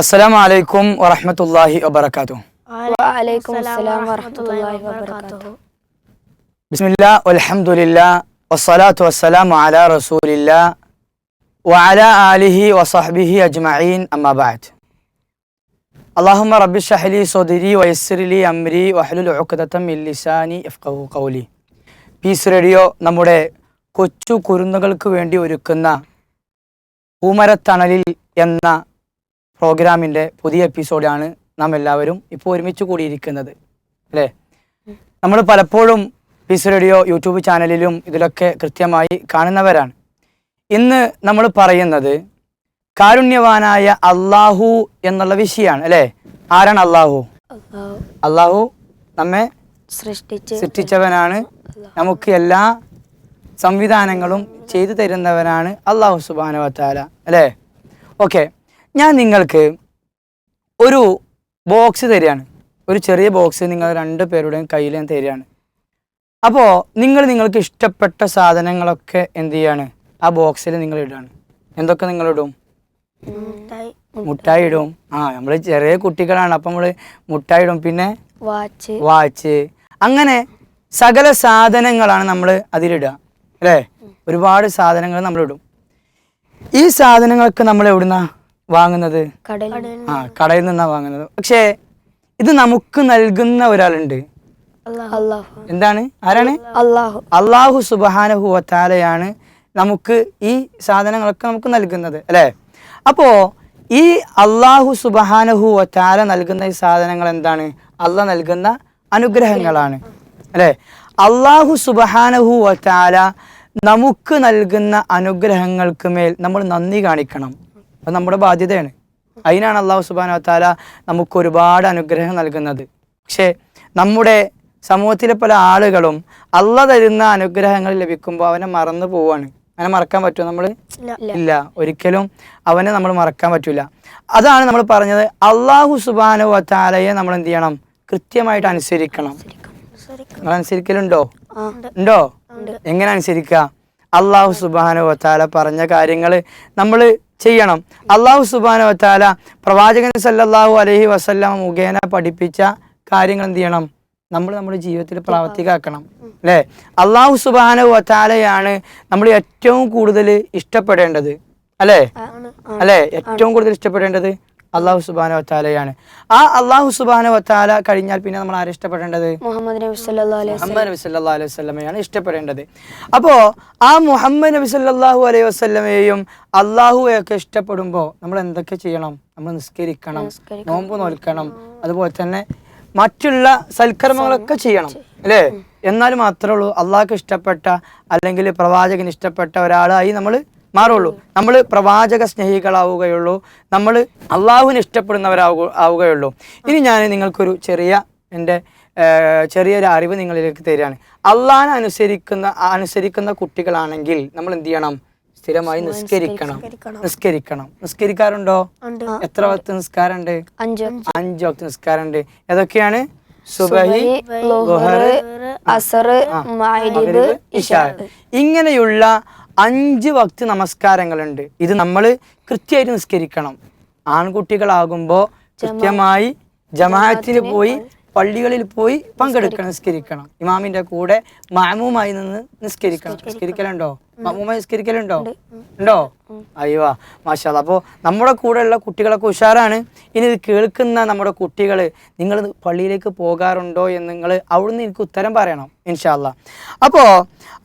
അസ്സലാമു അലൈക്കും വറഹ്മത്തുള്ളാഹി വബറകാതുഹു. വഅലൈക്കും അസ്സലാം ബിസ്മില്ലാ വസ്സലാത്തു അലാ റസൂലില്ലാ വഅലാ ആലിഹി വസഹ്ബിഹി അജ്മഈൻ റബ്ബി ഷ്റഹ് ലി സദ്രി വയസ്സിർ ലി അംരി വഹ്ലുൽ ഉഖ്ദതം മിൻ ലിസാനി യഫ്ഖഹു ഖൗലി. പീസ് റേഡിയോ നമ്മുടെ കൊച്ചു കുരുന്നുകൾക്ക് വേണ്ടി ഒരുക്കുന്ന പൂമരത്തണലിൽ എന്ന പ്രോഗ്രാമിന്റെ പുതിയ എപ്പിസോഡാണ് നാം എല്ലാവരും ഇപ്പോൾ ഒരുമിച്ച് കൂടിയിരിക്കുന്നത്. അല്ലേ? നമ്മൾ പലപ്പോഴും പീസ് റേഡിയോ യൂട്യൂബ് ചാനലിലും ഇതിലൊക്കെ കൃത്യമായി കാണുന്നവരാണ്. ഇന്ന് നമ്മൾ പറയുന്നത് കാരുണ്യവാനായ അള്ളാഹു എന്നുള്ള വിഷയമാണ് അല്ലേ? ആരാണ് അള്ളാഹു അള്ളാഹു നമ്മെ സൃഷ്ടിച്ച് സൃഷ്ടിച്ചവനാണ്. നമുക്ക് എല്ലാ സംവിധാനങ്ങളും ചെയ്തു തരുന്നവനാണ് അള്ളാഹു സുബാനവത്താല അല്ലേ? ഓക്കെ. ഞാൻ നിങ്ങൾക്ക് ഒരു ബോക്സ് തരികയാണ്. ഒരു ചെറിയ ബോക്സ് നിങ്ങൾ രണ്ട് പേരുടെയും കയ്യിൽ ഞാൻ തരികയാണ്. അപ്പോൾ നിങ്ങൾ നിങ്ങൾക്ക് ഇഷ്ടപ്പെട്ട സാധനങ്ങളൊക്കെ എന്ത് ചെയ്യാണ്? ആ ബോക്സിൽ നിങ്ങൾ ഇടുകയാണ്. എന്തൊക്കെ നിങ്ങൾ ഇടും? മുട്ടായി. ഇടും. ആ നമ്മൾ ചെറിയ കുട്ടികളാണ്. അപ്പം നമ്മൾ മുട്ടായി ഇടും. പിന്നെ വാച്ച്. വാച്ച്. അങ്ങനെ സകല സാധനങ്ങളാണ് നമ്മൾ അതിലിടുക. അല്ലേ? ഒരുപാട് സാധനങ്ങൾ നമ്മൾ ഇടും. ഈ സാധനങ്ങളൊക്കെ നമ്മൾ എവിടുന്നാ വാങ്ങുന്നത്? ആ കടയിൽ നിന്നാ വാങ്ങുന്നത്. പക്ഷേ ഇത് നമുക്ക് നൽകുന്ന ഒരാളുണ്ട്. എന്താണ്? ആരാണ്? അല്ലാഹു അള്ളാഹു സുബാനഹു വത്താലയാണ് നമുക്ക് ഈ സാധനങ്ങളൊക്കെ നമുക്ക് നൽകുന്നത് അല്ലേ? അപ്പോ ഈ അള്ളാഹു സുബാനഹു വത്താല നൽകുന്ന ഈ സാധനങ്ങൾ എന്താണ്? അള്ളാഹ് നൽകുന്ന അനുഗ്രഹങ്ങളാണ് അല്ലേ? അള്ളാഹു സുബാനഹു വത്താല നമുക്ക് നൽകുന്ന അനുഗ്രഹങ്ങൾക്ക് മേൽ നമ്മൾ നന്ദി കാണിക്കണം. അത് നമ്മുടെ ബാധ്യതയാണ്. അതിനാണ് അള്ളാഹു സുബാന വത്താല നമുക്ക് ഒരുപാട് അനുഗ്രഹം നൽകുന്നത്. പക്ഷേ നമ്മുടെ സമൂഹത്തിലെ പല ആളുകളും അള്ള തരുന്ന അനുഗ്രഹങ്ങൾ ലഭിക്കുമ്പോൾ അവനെ മറന്നു പോവാണ് അവനെ മറക്കാൻ പറ്റുമോ നമ്മൾ ഇല്ല. ഒരിക്കലും അവനെ നമ്മൾ മറക്കാൻ പറ്റില്ല അതാണ് നമ്മൾ പറഞ്ഞത്. അള്ളാഹു സുബാന വത്താലയെ നമ്മൾ എന്ത് ചെയ്യണം? കൃത്യമായിട്ട് അനുസരിക്കണം. നിങ്ങൾ അനുസരിക്കലുണ്ടോ? ഉണ്ടോ. എങ്ങനെ അനുസരിക്കുക? അള്ളാഹു സുബാനു വത്താല പറഞ്ഞ കാര്യങ്ങൾ നമ്മൾ ചെയ്യണം. അള്ളാഹു സുബാന വത്താല പ്രവാചകൻ സല്ലാഹു അലഹി വസല്ലം മുഖേന പഠിപ്പിച്ച കാര്യങ്ങൾ എന്ത് ചെയ്യണം? നമ്മൾ നമ്മുടെ ജീവിതത്തിൽ പ്രാവർത്തികമാക്കണം. അല്ലേ? അള്ളാഹു സുബാന വത്താലയാണ് നമ്മൾ ഏറ്റവും കൂടുതൽ ഇഷ്ടപ്പെടേണ്ടത്. അല്ലേ? അല്ലേ? ഏറ്റവും കൂടുതൽ ഇഷ്ടപ്പെടേണ്ടത്? അള്ളാഹു സുബാന വത്താലയാണ് ആ അള്ളാഹു സുബാന വത്താല കഴിഞ്ഞാൽ പിന്നെ നമ്മൾ ആരെ ഇഷ്ടപ്പെടേണ്ടത്? മുഹമ്മദ് നബി മുഹമ്മദ് നബി സല്ലാ അലൈഹി വസ്ലമയാണ് ഇഷ്ടപ്പെടേണ്ടത്. അപ്പോ ആ മുഹമ്മദ് നബി സല്ലാഹു അലൈഹി വസ്ലമയെയും അള്ളാഹുവെയൊക്കെ ഇഷ്ടപ്പെടുമ്പോൾ നമ്മൾ എന്തൊക്കെ ചെയ്യണം? നമ്മൾ നിസ്കരിക്കണം നോമ്പ് നോൽക്കണം അതുപോലെ തന്നെ മറ്റുള്ള സൽക്കർമ്മങ്ങളൊക്കെ ചെയ്യണം അല്ലേ? എന്നാൽ മാത്രമേ ഉള്ളൂ. അള്ളാഹ്ക്ക് ഇഷ്ടപ്പെട്ട അല്ലെങ്കിൽ പ്രവാചകന് ഇഷ്ടപ്പെട്ട ഒരാളായി നമ്മൾ മാറുള്ളൂ. നമ്മൾ പ്രവാചക സ്നേഹികളാവുകയുള്ളൂ നമ്മൾ അള്ളാഹുവിന് ഇഷ്ടപ്പെടുന്നവരാവുക ആവുകയുള്ളൂ. ഇനി ഞാൻ നിങ്ങൾക്കൊരു ചെറിയ എന്റെ ചെറിയൊരു അറിവ് നിങ്ങളിലേക്ക് തരികയാണ്. അള്ളാഹിനെ അനുസരിക്കുന്ന അനുസരിക്കുന്ന കുട്ടികളാണെങ്കിൽ നമ്മൾ എന്ത് ചെയ്യണം? സ്ഥിരമായി നിസ്കരിക്കണം. നിസ്കരിക്കണം. നിസ്കരിക്കാറുണ്ടോ? എത്ര വക്ത് നിസ്കാരമുണ്ട് അഞ്ച് വക്ത്. നിസ്കാരമുണ്ട് ഏതൊക്കെയാണ്? സുബഹി അസർ ഇങ്ങനെയുള്ള അഞ്ച് വക്ത് നമസ്കാരങ്ങളുണ്ട്. ഇത് നമ്മൾ കൃത്യമായിട്ട് നിസ്കരിക്കണം. ആൺകുട്ടികളാകുമ്പോൾ കൃത്യമായി ജമാഅത്തിന് പോയി പള്ളികളിൽ പോയി പങ്കെടുക്കണം നിസ്കരിക്കണം. ഇമാമിന്റെ കൂടെ മാമൂമായി നിന്ന് നിസ്കരിക്കണം. നിസ്കരിക്കലുണ്ടോ? മാമൂമായി നിസ്കരിക്കലുണ്ടോ? ഉണ്ടോ. അയ്യോ മാഷാ അപ്പോൾ നമ്മുടെ കൂടെയുള്ള കുട്ടികളൊക്കെ ഉഷാറാണ്. ഇനി ഇത് കേൾക്കുന്ന നമ്മുടെ കുട്ടികൾ നിങ്ങൾ പള്ളിയിലേക്ക് പോകാറുണ്ടോ എന്ന് നിങ്ങൾ അവിടുന്ന് എനിക്ക് ഉത്തരം പറയണം ഇൻഷാല്ല. അപ്പോൾ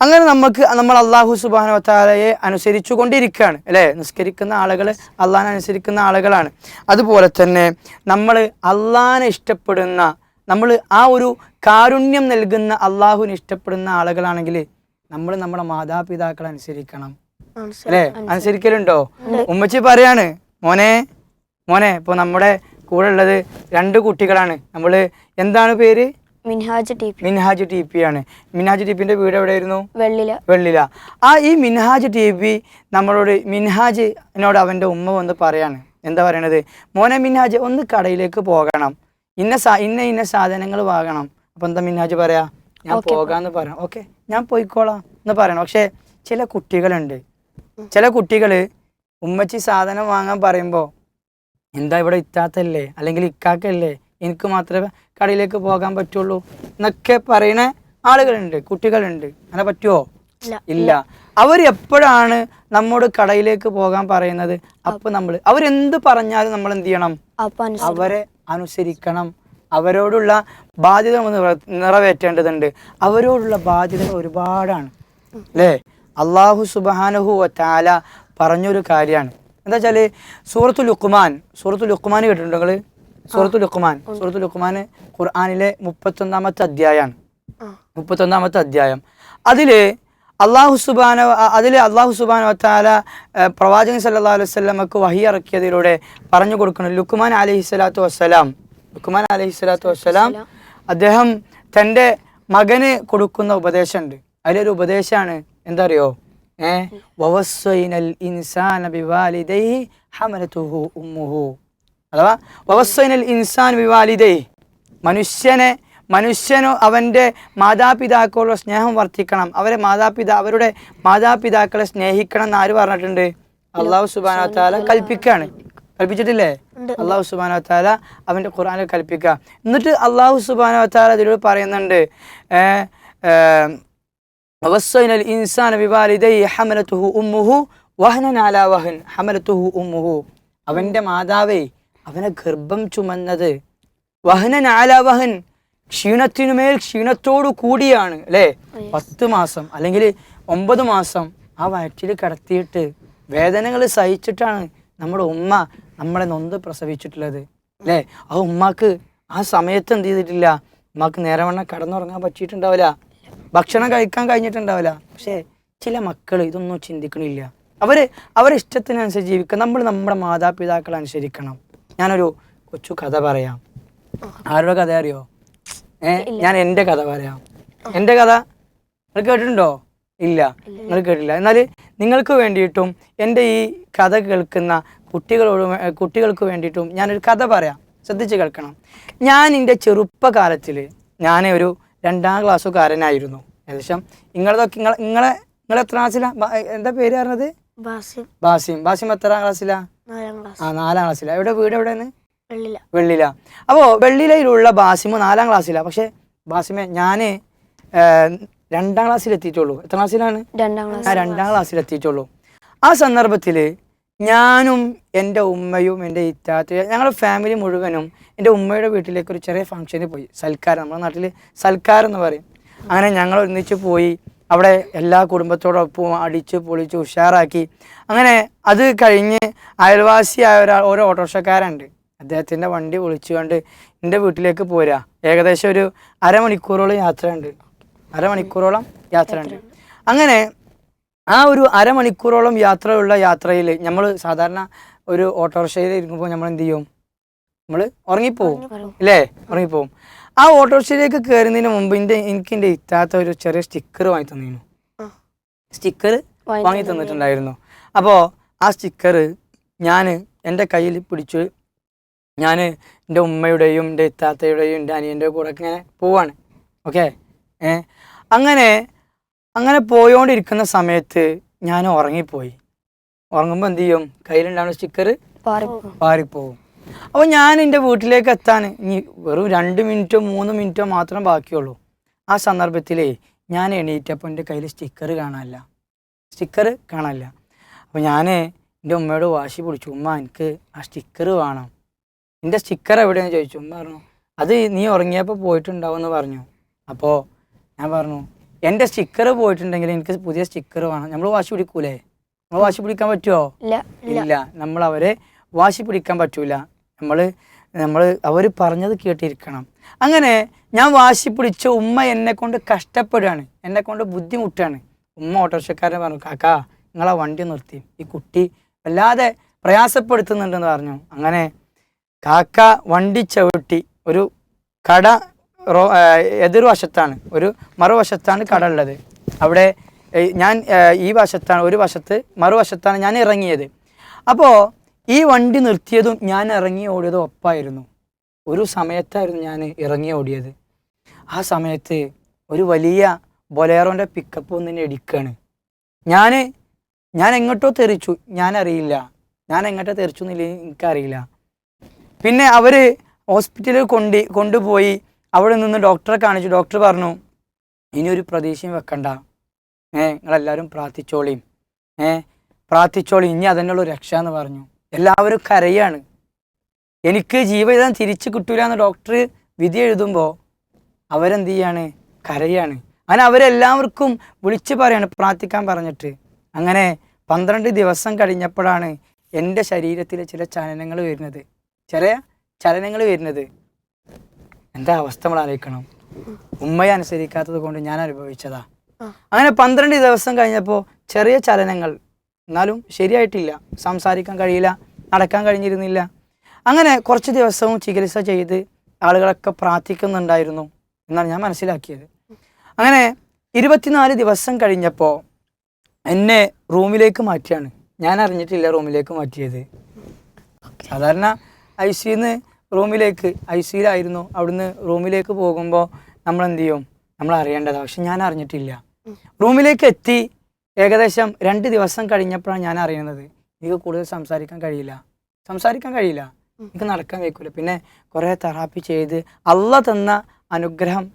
അങ്ങനെ നമുക്ക് നമ്മൾ അള്ളാഹു സുബാന വത്താലയെ അനുസരിച്ചു കൊണ്ടിരിക്കുകയാണ് അല്ലേ? നിസ്കരിക്കുന്ന ആളുകൾ അള്ളഹാനെ അനുസരിക്കുന്ന ആളുകളാണ്. അതുപോലെ തന്നെ നമ്മൾ അള്ളഹാനെ ഇഷ്ടപ്പെടുന്ന നമ്മൾ ആ ഒരു കാരുണ്യം നൽകുന്ന അള്ളാഹുവിന് ഇഷ്ടപ്പെടുന്ന ആളുകളാണെങ്കിൽ നമ്മൾ നമ്മുടെ മാതാപിതാക്കളെ അനുസരിക്കണം. അല്ലേ? അനുസരിക്കലുണ്ടോ? ഉമ്മച്ചി പറയാണ് മോനെ മോനെ ഇപ്പൊ നമ്മുടെ കൂടെ ഉള്ളത് രണ്ട് കുട്ടികളാണ്. നമ്മൾ എന്താണ് പേര്? Minhaj T P. Minhaj T P ആണ്. മിൻഹാജ് ടി പിന്റെ വീട് എവിടെയായിരുന്നു? വെള്ളില. വെള്ളില. ആ ഈ മിൻഹാജ് ടി പി നമ്മളോട് മിൻഹാജിനോട് അവന്റെ ഉമ്മ വന്ന് പറയാണ്. എന്താ പറയണത്? മോനെ മിൻഹാജ് ഒന്ന് കടയിലേക്ക് പോകണം. ഇന്ന സാ ഇന്ന ഇന്ന സാധനങ്ങൾ വാങ്ങണം. അപ്പൊ എന്താ മിൻഹാജ് പറയാ? ഞാൻ പോകാന്ന് പറയാം ഓക്കെ ഞാൻ പോയിക്കോളാം എന്ന് പറയണം. പക്ഷേ ചില കുട്ടികളുണ്ട്. ചില കുട്ടികൾ ഉമ്മച്ചി സാധനം വാങ്ങാൻ പറയുമ്പോൾ എന്താ ഇവിടെ ഇത്താത്തല്ലേ? അല്ലെങ്കിൽ ഇക്കാക്കല്ലേ? എനിക്ക് മാത്രമേ കടയിലേക്ക് പോകാൻ പറ്റുള്ളൂ എന്നൊക്കെ പറയുന്ന ആളുകളുണ്ട് കുട്ടികളുണ്ട്. അങ്ങനെ പറ്റുമോ ഇല്ല. ഇല്ല. അവർ എപ്പോഴാണ് നമ്മോട് കടയിലേക്ക് പോകാൻ പറയുന്നത്? അപ്പൊ നമ്മൾ അവരെന്ത് പറഞ്ഞാലും നമ്മൾ എന്ത് ചെയ്യണം അവരെ അനുസരിക്കണം. അവരോടുള്ള ബാധ്യത നമ്മൾ നിറവേറ്റേണ്ടതുണ്ട്. അവരോടുള്ള ബാധ്യത ഒരുപാടാണ്. അല്ലേ? അള്ളാഹു സുബാനഹു താല പറഞ്ഞൊരു കാര്യമാണ്. എന്താ വെച്ചാൽ സൂറത്തു ലുക്കുമാൻ സൂറത്തു ലുക്കുമാൻ കേട്ടിട്ടുണ്ടോ നിങ്ങൾ? സൂറത്തു ലുക്കുമാൻ സൂറത്തു ലുക്കുമാൻ ഖുർആാനിലെ മുപ്പത്തൊന്നാമത്തെ അധ്യായമാണ്. മുപ്പത്തൊന്നാമത്തെ അധ്യായം. അതിൽ അള്ളാഹു സുബാന അതിൽ അള്ളാഹു സുബാന താല പ്രവാചകൻ സല്ലാ അലൈഹി സ്വലമക്ക് വഹി ഇറക്കിയതിലൂടെ പറഞ്ഞു കൊടുക്കണം. ലുക്കുമാൻ അലഹി സ്വലാത്തു വസ്സലാം ലുക്കുമാൻ അലഹി സ്വലാത്തു വസ്സലാം അദ്ദേഹം തന്റെ മകന് കൊടുക്കുന്ന ഉപദേശമുണ്ട്. അതിലൊരു ഉപദേശമാണ് എന്താ അറിയോ ഏ? വവസ്വൈനൽ ഇൻസാന ബിവാലിദൈഹി ഹമലതുഹു ഉമ്മുഹു. അഥവാ വവസ്വൈനൽ ഇൻസാൻ ബിവാലിദൈഹി. മനുഷ്യനെ മനുഷ്യനു അവന്റെ മാതാപിതാക്കളുടെ സ്നേഹം വർദ്ധിക്കണം. അവരെ മാതാപിതാ അവരുടെ മാതാപിതാക്കളെ സ്നേഹിക്കണം എന്ന് ആര് പറഞ്ഞിട്ടുണ്ട്? അള്ളാഹു സുബാന താല കൽപ്പിക്കാണ്. കൽപ്പിച്ചിട്ടില്ലേ? അള്ളാഹു സുബാന താല അവന്റെ ഖുർആാനിൽ കൽപ്പിക്കുക. എന്നിട്ട് അള്ളാഹു സുബാന താല ഇതിലൂടെ പറയുന്നുണ്ട് അവന്റെ വഹൻ. മാതാവേ അവനെ ഗർഭം ചുമന്നത് വഹനാല വഹൻ. ക്ഷീണത്തിനുമേൽ ക്ഷീണത്തോടു കൂടിയാണ് അല്ലേ? പത്ത് മാസം അല്ലെങ്കിൽ ഒമ്പത് മാസം ആ വയറ്റിൽ കടത്തിയിട്ട് വേദനകൾ സഹിച്ചിട്ടാണ് നമ്മുടെ ഉമ്മ നമ്മളെ നൊന്ത് പ്രസവിച്ചിട്ടുള്ളത് അല്ലേ ആ ഉമ്മാക്ക് ആ സമയത്ത് എന്ത് ചെയ്തിട്ടില്ല? ഉമ്മാക്ക് നേരവണ്ണം കടന്നുറങ്ങാൻ പറ്റിയിട്ടുണ്ടാവില്ല. ഭക്ഷണം കഴിക്കാൻ കഴിഞ്ഞിട്ടുണ്ടാവില്ല. പക്ഷേ ചില മക്കൾ ഇതൊന്നും ചിന്തിക്കണില്ല. അവർ അവരെ ഇഷ്ടത്തിനനുസരിച്ച് ജീവിക്കുക നമ്മൾ നമ്മുടെ മാതാപിതാക്കളെ അനുസരിക്കണം. ഞാനൊരു കൊച്ചു കഥ പറയാം. ആരുടെ കഥ അറിയോ? ഏ ഞാൻ എന്റെ കഥ പറയാം. എന്റെ കഥ? നിങ്ങൾ കേട്ടിട്ടുണ്ടോ? ഇല്ല. നിങ്ങൾ കേട്ടില്ല എന്നാൽ നിങ്ങൾക്ക് വേണ്ടിയിട്ടും എന്റെ ഈ കഥ കേൾക്കുന്ന കുട്ടികളോട് കുട്ടികൾക്ക് വേണ്ടിയിട്ടും ഞാനൊരു കഥ പറയാം. ശ്രദ്ധിച്ച് കേൾക്കണം. ഞാൻ എന്റെ ചെറുപ്പകാലത്തിൽ ഞാൻ ഒരു രണ്ടാം ക്ലാസ്സുകാരനായിരുന്നു. ഏകദേശം നിങ്ങളതൊക്കെ നിങ്ങളെ നിങ്ങളെ നിങ്ങൾ എത്ര ക്ലാസ്സിലാണ് എന്താ പേര് പറഞ്ഞത്? ബാസിം. ബാസിം. എത്രാം ക്ലാസ്സിലാ? നാലാം ക്ലാസ്. ആ നാലാം ക്ലാസ്സിലാ. എവിടെ വീട് എവിടെയാണ്? വെള്ളില. വെള്ളില. അപ്പോൾ വെള്ളിലയിലുള്ള ബാസിമ് നാലാം ക്ലാസ്സിലാണ് പക്ഷേ ബാസിമെ ഞാൻ രണ്ടാം ക്ലാസ്സിൽ എത്തിയിട്ടുള്ളൂ. എത്ര ക്ലാസ്സിലാണ് ആ രണ്ടാം ക്ലാസ്സിൽ എത്തിയിട്ടുള്ളൂ. ആ സന്ദർഭത്തിൽ ഞാനും എന്റെ ഉമ്മയും എന്റെ ഇത്താത്ത ഞങ്ങളുടെ ഫാമിലി മുഴുവനും എന്റെ ഉമ്മയുടെ വീട്ടിലേക്ക് ഒരു ചെറിയ ഫംഗ്ഷന് പോയി. സൽക്കാരം. നമ്മുടെ നാട്ടിൽ സൽക്കാരം എന്ന് പറയും. അങ്ങനെ ഞങ്ങൾ ഒന്നിച്ച് പോയി. അവിടെ എല്ലാ കുടുംബത്തോടൊപ്പം അടിച്ച് പൊളിച്ച് ഉഷാറാക്കി. അങ്ങനെ അത് കഴിഞ്ഞ് അയൽവാസിയായ ഒരാൾ ഓരോ ഓട്ടോറിക്ഷക്കാരുണ്ട് അദ്ദേഹത്തിന്റെ വണ്ടി വിളിച്ചുകൊണ്ട് എന്റെ വീട്ടിലേക്ക് പോരാ. ഏകദേശം ഒരു അരമണിക്കൂറോളം യാത്രയുണ്ട്. അരമണിക്കൂറോളം യാത്രയുണ്ട്. അങ്ങനെ ആ ഒരു അരമണിക്കൂറോളം യാത്രയുള്ള യാത്രയിൽ നമ്മൾ സാധാരണ ഒരു ഓട്ടോറിക്ഷയിൽ ഇരിക്കുമ്പോൾ നമ്മൾ എന്ത് ചെയ്യും? നമ്മൾ ഉറങ്ങിപ്പോവും. അല്ലേ ഉറങ്ങിപ്പോവും. ആ ഓട്ടോറിക്ഷയിലേക്ക് കയറുന്നതിന് മുമ്പ് എന്റെ എനിക്ക് എന്റെ ഇത്താത്ത ഒരു ചെറിയ സ്റ്റിക്കർ വാങ്ങി തന്നിരുന്നു. സ്റ്റിക്കർ വാങ്ങി തന്നിട്ടുണ്ടായിരുന്നു. അപ്പോൾ ആ സ്റ്റിക്കർ ഞാൻ എന്റെ കയ്യിൽ പിടിച്ച് ഞാൻ എന്റെ ഉമ്മയുടെയും എന്റെ ഇത്താത്തയുടെയും എന്റെ അനിയന്റെ കൂടെ ഒക്കെ ഇങ്ങനെ പോവാണ്. ഓക്കെ? ഏ? അങ്ങനെ അങ്ങനെ പോയോണ്ടിരിക്കുന്ന സമയത്ത് ഞാൻ ഉറങ്ങിപ്പോയി. ഉറങ്ങുമ്പോൾ എന്ത് ചെയ്യും? കയ്യിലുണ്ടാവുന്ന സ്റ്റിക്കർ പാറിപ്പോ പാറിപ്പോവും. അപ്പോൾ ഞാൻ എന്റെ വീട്ടിലേക്ക് എത്താൻ ഇനി വെറും രണ്ട് മിനിറ്റോ മൂന്ന് മിനിറ്റോ മാത്രം ബാക്കിയുള്ളൂ. ആ സന്ദർഭത്തിലേ ഞാൻ എണീറ്റപ്പോൾ എന്റെ കയ്യിൽ സ്റ്റിക്കർ കാണാനില്ല. സ്റ്റിക്കർ കാണാനില്ല. അപ്പോൾ ഞാൻ എന്റെ ഉമ്മയോട് വാശി പിടിച്ചു. ഉമ്മ എനിക്ക് ആ സ്റ്റിക്കർ വേണം. എന്റെ സ്റ്റിക്കർ എവിടെയാണെന്ന് ചോദിച്ചു. ഉമ്മ പറഞ്ഞു അത് നീ ഉറങ്ങിയപ്പോൾ പോയിട്ടുണ്ടാവും എന്ന് പറഞ്ഞു. അപ്പോൾ ഞാൻ പറഞ്ഞു എന്റെ സ്റ്റിക്കർ പോയിട്ടുണ്ടെങ്കിൽ എനിക്ക് പുതിയ സ്റ്റിക്കർ വേണം. നമ്മൾ വാശി പിടിക്കൂലേ? നമ്മൾ വാശി പിടിക്കാൻ പറ്റുമോ ഇല്ല ഇല്ല. നമ്മൾ അവരെ വാശി പിടിക്കാൻ പറ്റൂല. നമ്മൾ നമ്മൾ അവർ പറഞ്ഞത് കേട്ടിരിക്കണം. അങ്ങനെ ഞാൻ വാശി പിടിച്ച ഉമ്മ എന്നെ കൊണ്ട് കഷ്ടപ്പെടുകയാണ്. എന്നെ കൊണ്ട് ബുദ്ധിമുട്ടാണ്. ഉമ്മ ഓട്ടോറിക്ഷക്കാരൻ പറഞ്ഞു കാക്കാ നിങ്ങളെ വണ്ടി നിർത്തി. ഈ കുട്ടി വല്ലാതെ പ്രയാസപ്പെടുത്തുന്നുണ്ടെന്ന് പറഞ്ഞു. അങ്ങനെ കാക്ക വണ്ടി ചവിട്ടി ഒരു കട റോ എതിർവശത്താണ്. ഒരു മറുവശത്താണ് കട ഉള്ളത് അവിടെ ഞാൻ ഈ വശത്താണ് ഒരു വശത്ത് മറുവശത്താണ് ഞാൻ ഇറങ്ങിയത്. അപ്പോൾ ഈ വണ്ടി നിർത്തിയതും ഞാൻ ഇറങ്ങി ഓടിയതും ഒപ്പായിരുന്നു. ഒരു സമയത്തായിരുന്നു ഞാൻ ഇറങ്ങി ഓടിയത്. ആ സമയത്ത് ഒരു വലിയ ബൊലേറോന്റെ പിക്കപ്പ് ഒന്നിനെ ഇടിക്കുകയാണ് ഞാൻ ഞാൻ എങ്ങോട്ടോ തെറിച്ചു. ഞാൻ അറിയില്ല ഞാൻ എങ്ങോട്ടോ തെറിച്ചു എന്നില്ല എനിക്കറിയില്ല. പിന്നെ അവർ ഹോസ്പിറ്റലിൽ കൊണ്ട് കൊണ്ടുപോയി അവിടെ നിന്ന് ഡോക്ടറെ കാണിച്ചു. ഡോക്ടർ പറഞ്ഞു ഇനി ഒരു പ്രതീക്ഷയും വെക്കണ്ട. ഏ നിങ്ങളെല്ലാവരും പ്രാർത്ഥിച്ചോളിയും ഏ പ്രാർത്ഥിച്ചോളി. ഇനി അതിനുള്ള രക്ഷ എന്ന് പറഞ്ഞു. എല്ലാവരും കരയാണ്. എനിക്ക് ജീവിതം തിരിച്ചു കിട്ടൂല എന്ന് ഡോക്ടർ വിധി എഴുതുമ്പോൾ അവരെന്ത് ചെയ്യാണ്? കരയാണ്. അങ്ങനെ അവരെല്ലാവർക്കും വിളിച്ചു പറയാണ് പ്രാർത്ഥിക്കാൻ പറഞ്ഞിട്ട്. അങ്ങനെ പന്ത്രണ്ട് ദിവസം കഴിഞ്ഞപ്പോഴാണ് എന്റെ ശരീരത്തിലെ ചില ചലനങ്ങൾ വരുന്നത്. ചില ചലനങ്ങൾ വരുന്നത്. എന്താ അവസ്ഥ നമ്മൾ ആലോചിക്കണം? ഉമ്മയെ അനുസരിക്കാത്തത് കൊണ്ട് ഞാൻ അനുഭവിച്ചതാ. അങ്ങനെ പന്ത്രണ്ട് ദിവസം കഴിഞ്ഞപ്പോൾ ചെറിയ ചലനങ്ങൾ. എന്നാലും ശരിയായിട്ടില്ല. സംസാരിക്കാൻ കഴിയില്ല. നടക്കാൻ കഴിഞ്ഞിരുന്നില്ല. അങ്ങനെ കുറച്ച് ദിവസവും ചികിത്സ ചെയ്ത് ആളുകളൊക്കെ പ്രാർത്ഥിക്കുന്നുണ്ടായിരുന്നു എന്നാണ് ഞാൻ മനസ്സിലാക്കിയത്. അങ്ങനെ ഇരുപത്തിനാല് ദിവസം കഴിഞ്ഞപ്പോൾ എന്നെ റൂമിലേക്ക് മാറ്റിയാണ്. ഞാൻ അറിഞ്ഞിട്ടില്ല റൂമിലേക്ക് മാറ്റിയത്. സാധാരണ ഐ സിന്ന് റൂമിലേക്ക് ഐ സിയിലായിരുന്നു. അവിടുന്ന് റൂമിലേക്ക് പോകുമ്പോൾ നമ്മൾ എന്ത് ചെയ്യും നമ്മൾ അറിയേണ്ടതാണ് പക്ഷെ ഞാൻ അറിഞ്ഞിട്ടില്ല റൂമിലേക്ക് എത്തി ഏകദേശം രണ്ട് ദിവസം കഴിഞ്ഞപ്പോഴാണ് ഞാൻ അറിയുന്നത് എനിക്ക് കൂടുതൽ സംസാരിക്കാൻ കഴിയില്ല. സംസാരിക്കാൻ കഴിയില്ല. എനിക്ക് നടക്കാൻ വയ്ക്കൂല. പിന്നെ കുറേ തെറാപ്പി ചെയ്ത് അല്ല തന്ന അനുഗ്രഹം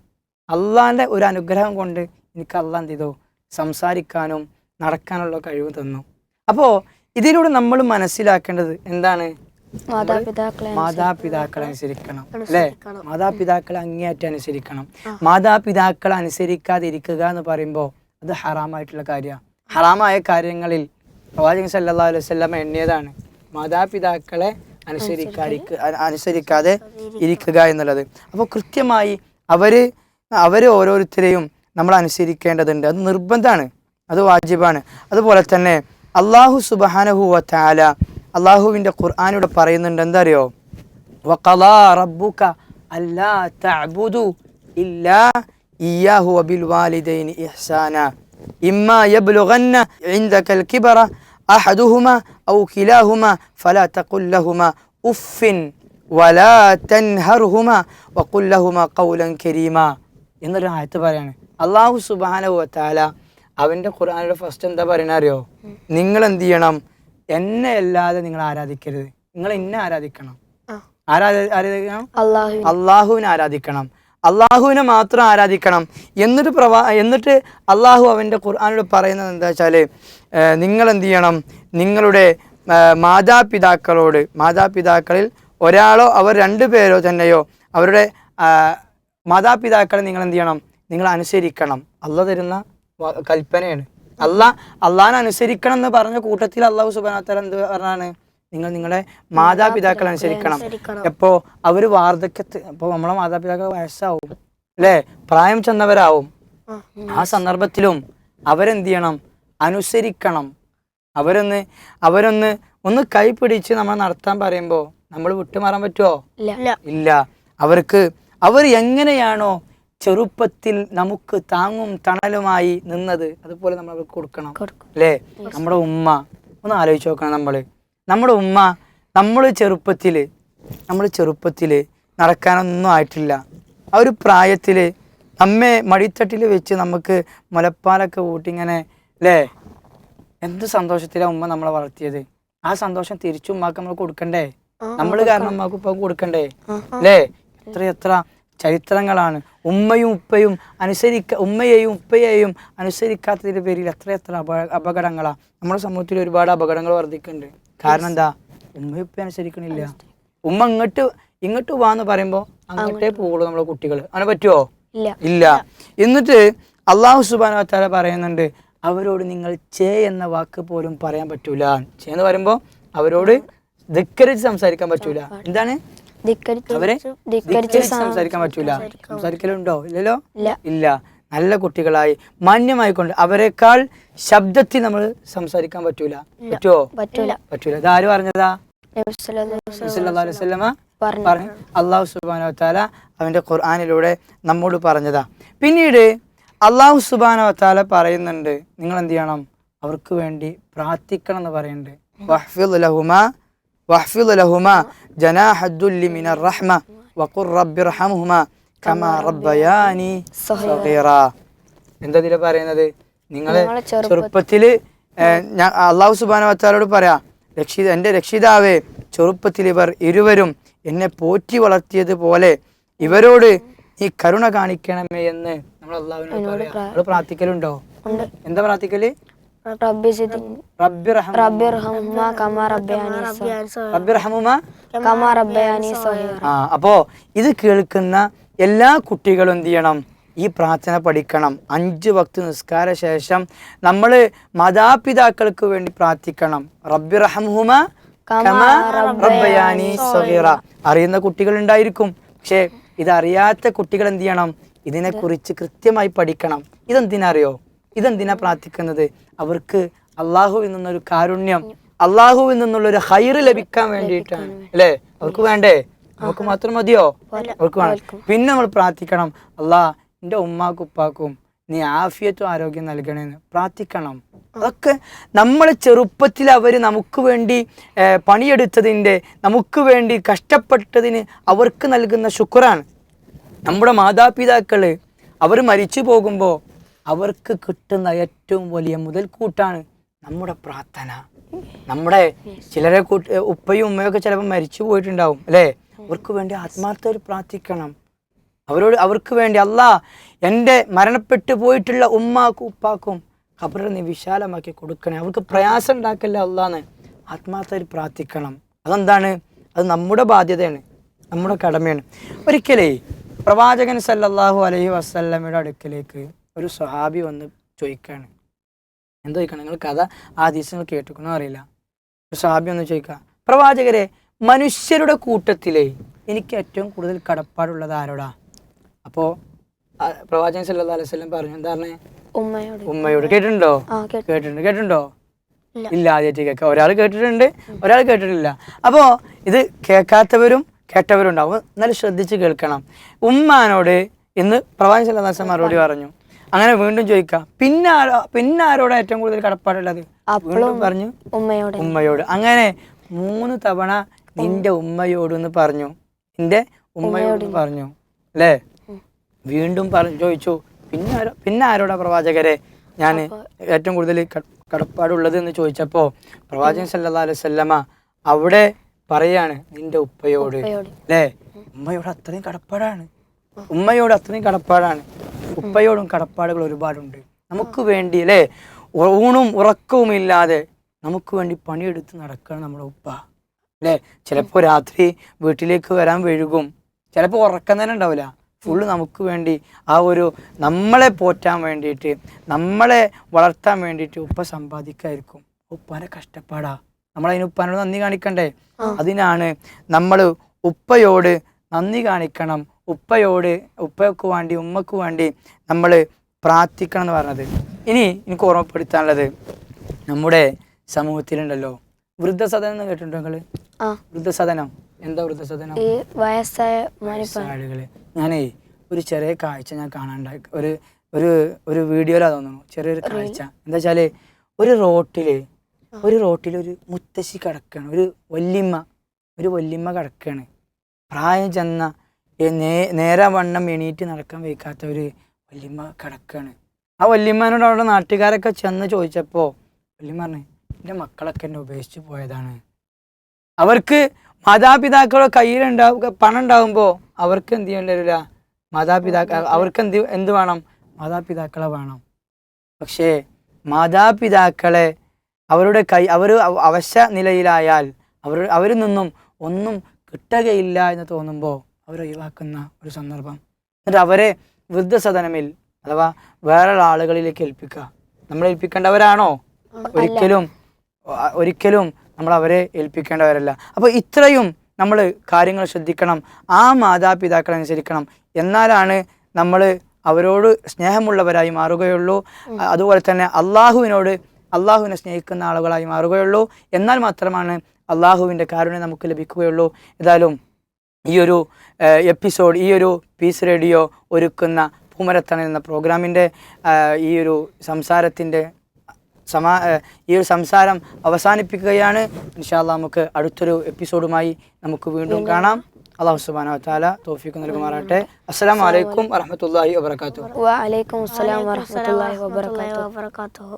അള്ളാന്റെ ഒരു അനുഗ്രഹം കൊണ്ട് എനിക്ക് അല്ല എന്ത് ചെയ്തു? സംസാരിക്കാനും നടക്കാനുള്ള കഴിവ് തന്നു. അപ്പോൾ ഇതിലൂടെ നമ്മൾ മനസ്സിലാക്കേണ്ടത് എന്താണ്? മാതാപിതാക്കളെ അനുസരിക്കണം അല്ലേ. മാതാപിതാക്കളെ അങ്ങേയറ്റം അനുസരിക്കണം. മാതാപിതാക്കളെ അനുസരിക്കാതിരിക്കുക എന്ന് പറയുമ്പോൾ അത് ഹറാമായിട്ടുള്ള കാര്യമാണ് ഹറാമായ കാര്യങ്ങളിൽ പ്രവാചകൻ സല്ലാ അലൈഹി വസല്ലം എണ്ണിയതാണ്. മാതാപിതാക്കളെ അനുസരിക്കാതിരിക്കുക അനുസരിക്കാതെ ഇരിക്കുക എന്നുള്ളത്. അപ്പോൾ കൃത്യമായി അവർ അവർ ഓരോരുത്തരെയും നമ്മൾ അനുസരിക്കേണ്ടതുണ്ട്. അത് നിർബന്ധമാണ് അത് വാജിബാണ്. അതുപോലെ തന്നെ അള്ളാഹു സുബാനഹു വത്താല അള്ളാഹുവിന്റെ ഖുർആാനിവിടെ പറയുന്നുണ്ട് എന്താ അറിയോ വഖലാ റബ്ബുക അല്ലാ തഅബുദു ഇല്ലാ ഇയ്യാഹു വബിൽ വാലിദൈനി ഇഹ്സാന. ഇമ്മാ യബ്ലുഗന്ന ഇൻദകൽ കിബറ അഹദുഹുമ ഔ കിലാഹുമ ഫലാ തഖുൽ ലഹുമ ഉഫിൻ വലാ തൻഹർഹുമ വഖുൽ ലഹുമ ഖൗലൻ കരീമ. എന്നൊരു ആയത്ത് പറയാണ്. അള്ളാഹു സുബ്ഹാനഹു വതആല അവന്റെ ഖുർആാനിലെ ഫസ്റ്റ് എന്താ പറയണ അറിയോ? നിങ്ങൾ എന്ത് ചെയ്യണം? എന്നെ അല്ലാതെ നിങ്ങൾ ആരാധിക്കരുത്. നിങ്ങൾ എന്നെ ആരാധിക്കണം. ആരാധ ആരാധിക്കണം? അള്ളാഹു അള്ളാഹുവിനെ ആരാധിക്കണം. അള്ളാഹുവിനെ മാത്രം ആരാധിക്കണം. എന്നിട്ട് പ്രവാ എന്നിട്ട് അള്ളാഹു അവന്റെ ഖുർആാനോട് പറയുന്നത് എന്താ വെച്ചാൽ നിങ്ങൾ എന്ത് ചെയ്യണം? നിങ്ങളുടെ മാതാപിതാക്കളോട് മാതാപിതാക്കളിൽ ഒരാളോ അവർ രണ്ടു പേരോ തന്നെയോ അവരുടെ മാതാപിതാക്കളെ നിങ്ങൾ എന്ത് ചെയ്യണം? നിങ്ങൾ അനുസരിക്കണം. അള്ള തരുന്ന കൽപ്പനയാണ്. അല്ല അള്ളാഹിനെ അനുസരിക്കണം എന്ന് പറഞ്ഞ കൂട്ടത്തിൽ അള്ളാഹു സുബാനത്തല എന്ത് പറഞ്ഞാണ്? നിങ്ങൾ നിങ്ങളുടെ മാതാപിതാക്കൾ അനുസരിക്കണം. എപ്പോ അവർ വാർദ്ധക്യത്ത് ഇപ്പൊ നമ്മളെ മാതാപിതാക്കൾ വയസ്സാവും അല്ലെ? പ്രായം ചെന്നവരാവും. ആ. സന്ദർഭത്തിലും അവരെന്ത് ചെയ്യണം? അനുസരിക്കണം. അവരൊന്ന് അവരൊന്ന് ഒന്ന് കൈപിടിച്ച് നമ്മൾ നടത്താൻ പറയുമ്പോ നമ്മൾ വിട്ടുമാറാൻ പറ്റുമോ ഇല്ല. അവർക്ക് അവർ എങ്ങനെയാണോ ചെറുപ്പത്തിൽ നമുക്ക് താങ്ങും തണലുമായി നിന്നത് അതുപോലെ നമ്മൾ അവർക്ക് കൊടുക്കണം. കൊടുക്കും. അല്ലേ? നമ്മുടെ ഉമ്മ ഒന്ന് ആലോചിച്ച് നോക്കണം നമ്മൾ നമ്മുടെ ഉമ്മ നമ്മൾ ചെറുപ്പത്തിൽ നമ്മൾ ചെറുപ്പത്തിൽ നടക്കാനൊന്നും ആയിട്ടില്ല. ആ ഒരു പ്രായത്തിൽ നമ്മെ മടിത്തട്ടിൽ വെച്ച് നമുക്ക് മുലപ്പാലൊക്കെ കൂട്ടിങ്ങനെ അല്ലേ? എന്ത് സന്തോഷത്തിലാണ് ഉമ്മ നമ്മളെ വളർത്തിയത്? ആ സന്തോഷം തിരിച്ചു ഉമ്മാക്ക് നമ്മൾ കൊടുക്കണ്ടേ? നമ്മൾ കാരണം ഉമ്മാക്ക് ഇപ്പൊ കൊടുക്കണ്ടേ? അല്ലേ? എത്ര എത്ര ചരിത്രങ്ങളാണ്. ഉമ്മയും ഉപ്പയും അനുസരിക്ക ഉമ്മയെയും ഉപ്പയെയും അനുസരിക്കാത്തതിന്റെ പേരിൽ എത്ര എത്ര അപ അപകടങ്ങളാണ് നമ്മുടെ സമൂഹത്തിൽ ഒരുപാട് അപകടങ്ങൾ വർദ്ധിക്കുന്നുണ്ട്. കാരണം എന്താ? ഉമ്മയും ഉപ്പയും അനുസരിക്കണില്ല. ഉമ്മ ഇങ്ങോട്ട് ഇങ്ങോട്ട് വാന്ന് പറയുമ്പോൾ അങ്ങോട്ടേ പോകുള്ളൂ നമ്മളെ കുട്ടികൾ അങ്ങനെ പറ്റുമോ ഇല്ല. എന്നിട്ട് അള്ളാഹു സുബാന താല പറയുന്നുണ്ട് അവരോട് നിങ്ങൾ ചേ എന്ന വാക്ക് പോലും പറയാൻ പറ്റൂല. ചേ എന്ന് പറയുമ്പോൾ അവരോട് ധിക്കരിച്ച് സംസാരിക്കാൻ പറ്റൂല. എന്താണ്? അവരെ സംസാരിക്കാൻ പറ്റൂല. സംസാരിക്കലുണ്ടോ? ഇല്ലല്ലോ? ഇല്ല. നല്ല കുട്ടികളായി മാന്യമായി കൊണ്ട് അവരെക്കാൾ ശബ്ദത്തിൽ നമ്മൾ സംസാരിക്കാൻ പറ്റൂല. പറ്റുമോ പറ്റൂല. ഇതാര് പറഞ്ഞതാ? പറഞ്ഞു. അള്ളാഹു സുബാന താല അവന്റെ ഖുർആാനിലൂടെ നമ്മോട് പറഞ്ഞതാ. പിന്നീട് അള്ളാഹു സുബാന താല പറയുന്നുണ്ട്. നിങ്ങൾ എന്ത് ചെയ്യണം? അവർക്ക് വേണ്ടി പ്രാർത്ഥിക്കണം എന്ന് പറയുന്നുണ്ട്. വഹ്ഫിദ് ലഹുമ ജനാഹദ്ദുല്ലി മിനർ റഹ്മ വഖുർ റബ്ബിർഹംഹുമ കമാ റബ്ബയാനി സഗീറ എന്താ ഇതിൽ പറയുന്നത്? നിങ്ങൾ നിങ്ങളെ ചെറുപ്പ- ചെറുപ്പത്തിൽ ഏഹ്, ഞാൻ അള്ളാഹു സുബാന വത്താലോട് പറയാ രക്ഷിത എന്റെ രക്ഷിതാവേ ചെറുപ്പത്തിൽ ഇവർ ഇരുവരും എന്നെ പോറ്റി വളർത്തിയതുപോലെ ഇവരോട് ഈ കരുണ കാണിക്കണമേ എന്ന് നമ്മൾ അള്ളാഹുവിനോട് പ്രാർത്ഥിക്കലുണ്ടോ? എന്താ പ്രാർത്ഥിക്കൽ? റബ്ബി സിദി റബ്ബി റഹ്മ. റബ്ബി റഹ്മ കമാ റബ്ബയാനി സ- റബ്ബി റഹ്മുമ? കമാ റബ്ബയാനി സഹീറ ആ അപ്പോ ഇത് കേൾക്കുന്ന എല്ലാ കുട്ടികളും എന്ത് ചെയ്യണം? ഈ പ്രാർത്ഥന പഠിക്കണം. അഞ്ച് വക്ത് നിസ്കാര ശേഷം നമ്മൾ മാതാപിതാക്കൾക്ക് വേണ്ടി പ്രാർത്ഥിക്കണം. റബ്ബി റബ്ബയാനി സഹീറ അറിയുന്ന കുട്ടികൾ ഉണ്ടായിരിക്കും. പക്ഷേ ഇതറിയാത്ത അറിയാത്ത കുട്ടികൾ എന്ത് ചെയ്യണം? ഇതിനെക്കുറിച്ച് കൃത്യമായി പഠിക്കണം. ഇതെന്തിനാ അറിയോ ഇതെന്തിനാ പ്രാർത്ഥിക്കുന്നത്? അവർക്ക് അള്ളാഹുവിൽ നിന്നൊരു കാരുണ്യം അള്ളാഹുവിൽ നിന്നുള്ള ഒരു ഹൈറ് ലഭിക്കാൻ വേണ്ടിയിട്ടാണ്. അല്ലേ? അവർക്ക് വേണ്ടേ? നമുക്ക് മാത്രം മതിയോ? അവർക്ക് വേണം. പിന്നെ നമ്മൾ പ്രാർത്ഥിക്കണം. അള്ളാ എന്റെ ഉമ്മാക്കും ഉപ്പാക്കും നീ ആഫിയത്തും ആരോഗ്യം നൽകണേന്ന്. പ്രാർത്ഥിക്കണം. അതൊക്കെ നമ്മളെ ചെറുപ്പത്തിൽ അവർ നമുക്ക് വേണ്ടി പണിയെടുത്തതിന്റെ നമുക്ക് വേണ്ടി കഷ്ടപ്പെട്ടതിന് അവർക്ക് നൽകുന്ന ശുക്രാണ്. നമ്മുടെ മാതാപിതാക്കൾ അവർ മരിച്ചു പോകുമ്പോൾ അവർക്ക് കിട്ടുന്ന ഏറ്റവും വലിയ മുതൽ കൂട്ടാണ് നമ്മുടെ പ്രാർത്ഥന. നമ്മുടെ ചിലരെ കൂട്ട് ഉപ്പയും ഉമ്മയൊക്കെ ചിലപ്പോൾ മരിച്ചു പോയിട്ടുണ്ടാവും അല്ലേ? അവർക്ക് വേണ്ടി ആത്മാർത്ഥമായിട്ട് പ്രാർത്ഥിക്കണം. അവരോട് അവർക്ക് വേണ്ടി അല്ല എന്റെ മരണപ്പെട്ടു പോയിട്ടുള്ള ഉമ്മാക്കും ഉപ്പാക്കും ഖബറിനെ നീ വിശാലമാക്കി കൊടുക്കണേ. അവർക്ക് പ്രയാസം ഉണ്ടാക്കല്ല അല്ലാന്ന് ആത്മാർത്ഥമായിട്ട് പ്രാർത്ഥിക്കണം. അതെന്താണ്? അത് നമ്മുടെ ബാധ്യതയാണ് നമ്മുടെ കടമയാണ്. ഒരിക്കലേ പ്രവാചകൻ സല്ലല്ലാഹു അലൈഹി വസല്ലമയുടെ അടുക്കലേക്ക് ഒരു സ്വഹാബി വന്ന് ചോദിക്കുകയാണ് എന്താ ചോദിക്കണം? നിങ്ങൾ കഥ ആ ദിവസം നിങ്ങൾ കേട്ടിക്കണോ അറിയില്ല. ഒരു സ്വഹാബി വന്ന് ചോദിക്കുക പ്രവാചകരെ മനുഷ്യരുടെ കൂട്ടത്തിലെ എനിക്ക് ഏറ്റവും കൂടുതൽ കടപ്പാടുള്ളത് ആരോടാ? അപ്പോ പ്രവാചകൻ സല്ലല്ലാഹു അലൈഹി വസല്ലം പറഞ്ഞു എന്താ പറഞ്ഞേ? ഉമ്മയോട്. ഉമ്മയോട് കേട്ടിട്ടുണ്ടോ? കേട്ടിട്ടുണ്ട്. കേട്ടിട്ടുണ്ടോ ഇല്ല. ആദ്യമായിട്ട് കേൾക്കാം. ഒരാൾ കേട്ടിട്ടുണ്ട് ഒരാൾ കേട്ടിട്ടില്ല. അപ്പോ ഇത് കേൾക്കാത്തവരും കേട്ടവരും ഉണ്ടാവും. എന്നാലും ശ്രദ്ധിച്ച് കേൾക്കണം. ഉമ്മാനോട് ഇന്ന് പ്രവാചകൻ സല്ലാസ്ലം മറുപടി പറഞ്ഞു. അങ്ങനെ വീണ്ടും ചോദിക്കാം. പിന്നെ ആരോ പിന്നെ ആരോടാ ഏറ്റവും കൂടുതൽ കടപ്പാടുള്ളത്? വീണ്ടും പറഞ്ഞു ഉമ്മയോട്. ഉമ്മയോട്. അങ്ങനെ മൂന്ന് തവണ നിന്റെ ഉമ്മയോട് എന്ന് പറഞ്ഞു. നിന്റെ ഉമ്മയോട് പറഞ്ഞു. അല്ലേ? വീണ്ടും പറഞ്ഞു ചോദിച്ചു. പിന്നെ ആരോ പിന്നെ ആരോടാ പ്രവാചകരെ ഞാൻ ഏറ്റവും കൂടുതൽ കടപ്പാടുള്ളത് എന്ന് ചോദിച്ചപ്പോൾ പ്രവാചകൻ സല്ലല്ലാഹു അലൈഹി വസല്ലമ അവിടെ പറയാണ് നിന്റെ ഉപ്പയോട്. അല്ലേ? ഉമ്മയോട് അത്രയും കടപ്പാടാണ്. ഉമ്മയോട് അത്രയും കടപ്പാടാണ്. ഉപ്പയോടും കടപ്പാടുകൾ ഒരുപാടുണ്ട്. നമുക്ക് വേണ്ടി അല്ലേ? ഊണും ഉറക്കവും ഇല്ലാതെ നമുക്ക് വേണ്ടി പണിയെടുത്ത് നടക്കണം നമ്മുടെ ഉപ്പ. അല്ലേ? ചിലപ്പോൾ രാത്രി വീട്ടിലേക്ക് വരാൻ വഴുകും ചിലപ്പോൾ ഉറക്കം തന്നെ ഉണ്ടാവില്ല. ഫുള്ള് നമുക്ക് വേണ്ടി ആ ഒരു നമ്മളെ പോറ്റാൻ വേണ്ടിയിട്ട് നമ്മളെ വളർത്താൻ വേണ്ടിയിട്ട് ഉപ്പ സമ്പാദിക്കായിരിക്കും. ഉപ്പാനെ കഷ്ടപ്പാടാ. നമ്മൾ അതിന് ഉപ്പാനോട് നന്ദി കാണിക്കണ്ടേ? അതിനാണ് നമ്മൾ ഉപ്പയോട് നന്ദി കാണിക്കണം. ഉപ്പയോട് ഉപ്പയ്ക്ക് വേണ്ടി ഉമ്മക്ക് വേണ്ടി നമ്മൾ പ്രാർത്ഥിക്കണം എന്ന് പറഞ്ഞത്. ഇനി എനിക്ക് ഓർമ്മപ്പെടുത്താനുള്ളത് നമ്മുടെ സമൂഹത്തിലുണ്ടല്ലോ. വൃദ്ധസദനം എന്ന് കേട്ടിട്ടുണ്ടോ നിങ്ങൾ വൃദ്ധസദനം. എന്താ വൃദ്ധസദനം? വയസ്സായ ഞാനേ ഒരു ചെറിയ കാഴ്ച ഞാൻ കാണാണ്ടായി ഒരു ഒരു ഒരു വീഡിയോയിലാ തോന്നുന്നു. ചെറിയൊരു കാഴ്ച. എന്താ വെച്ചാൽ ഒരു റോട്ടിൽ ഒരു റോട്ടിൽ ഒരു മുത്തശ്ശി കിടക്കാണ്. ഒരു വല്യമ്മ ഒരു വല്യമ്മ കിടക്കാണ്. പ്രായം ചെന്ന നേരെ വണ്ണം എണീറ്റ് നടക്കാൻ വയ്ക്കാത്ത ഒരു വല്യമ്മ കിടക്കാണ്. ആ വല്യമ്മനോട് അവിടെ നാട്ടുകാരൊക്കെ ചെന്ന് ചോദിച്ചപ്പോൾ വല്യമ്മ പറഞ്ഞു എന്റെ മക്കളൊക്കെ എന്നെ ഉപേക്ഷിച്ച് പോയതാണ്. അവർക്ക് മാതാപിതാക്കളുടെ കയ്യിലുണ്ടാവുക പണം ഉണ്ടാവുമ്പോൾ അവർക്ക് എന്ത് ചെയ്യേണ്ടി വരില്ല? മാതാപിതാക്കൾ അവർക്ക് എന്ത് എന്ത് വേണം? മാതാപിതാക്കളെ വേണം. പക്ഷേ മാതാപിതാക്കളെ അവരുടെ കൈ അവർ അവശ നിലയിലായാൽ അവർ അവരിൽ നിന്നും ഒന്നും കിട്ടുകയില്ല എന്ന് തോന്നുമ്പോൾ അവർ ഒഴിവാക്കുന്ന ഒരു സന്ദർഭം. എന്നിട്ട് അവരെ വൃദ്ധസദനമിൽ അഥവാ വേറെ ആളുകളിലേക്ക് ഏൽപ്പിക്കുക. നമ്മൾ ഏൽപ്പിക്കേണ്ടവരാണോ? ഒരിക്കലും ഒരിക്കലും നമ്മൾ അവരെ ഏൽപ്പിക്കേണ്ടവരല്ല. അപ്പോൾ ഇത്രയും നമ്മൾ കാര്യങ്ങൾ ശ്രദ്ധിക്കണം ആ മാതാപിതാക്കളെ അനുസരിക്കണം. എന്നാലാണ് നമ്മൾ അവരോട് സ്നേഹമുള്ളവരായി മാറുകയുള്ളൂ. അതുപോലെ തന്നെ അള്ളാഹുവിനോട് അള്ളാഹുവിനെ സ്നേഹിക്കുന്ന ആളുകളായി മാറുകയുള്ളൂ. എന്നാൽ മാത്രമാണ് അള്ളാഹുവിന്റെ കാരുണ്യം നമുക്ക് ലഭിക്കുകയുള്ളൂ. ഏതായാലും ഈ ഒരു എപ്പിസോഡ് ഈ ഒരു പീസ് റേഡിയോ ഒരുക്കുന്ന പൂമരത്തണൽ എന്ന പ്രോഗ്രാമിന്റെ ഈ ഒരു സംസാരത്തിന്റെ സമാ ഈ ഒരു സംസാരം അവസാനിപ്പിക്കുകയാണ്. ഇൻഷാല്ല നമുക്ക് അടുത്തൊരു എപ്പിസോഡുമായി നമുക്ക് വീണ്ടും കാണാം. അള്ളാഹു സുബാന താല തോഫിക്ക് നൽകുമാറാട്ടെ അസ്സാം വലൈക്കും വറഹമത്തല്ലാഹി വാത്തു വ അലൈക്കും അസ്സലാം വറഹ്മത്തുള്ളാഹി വബറകാതുഹു.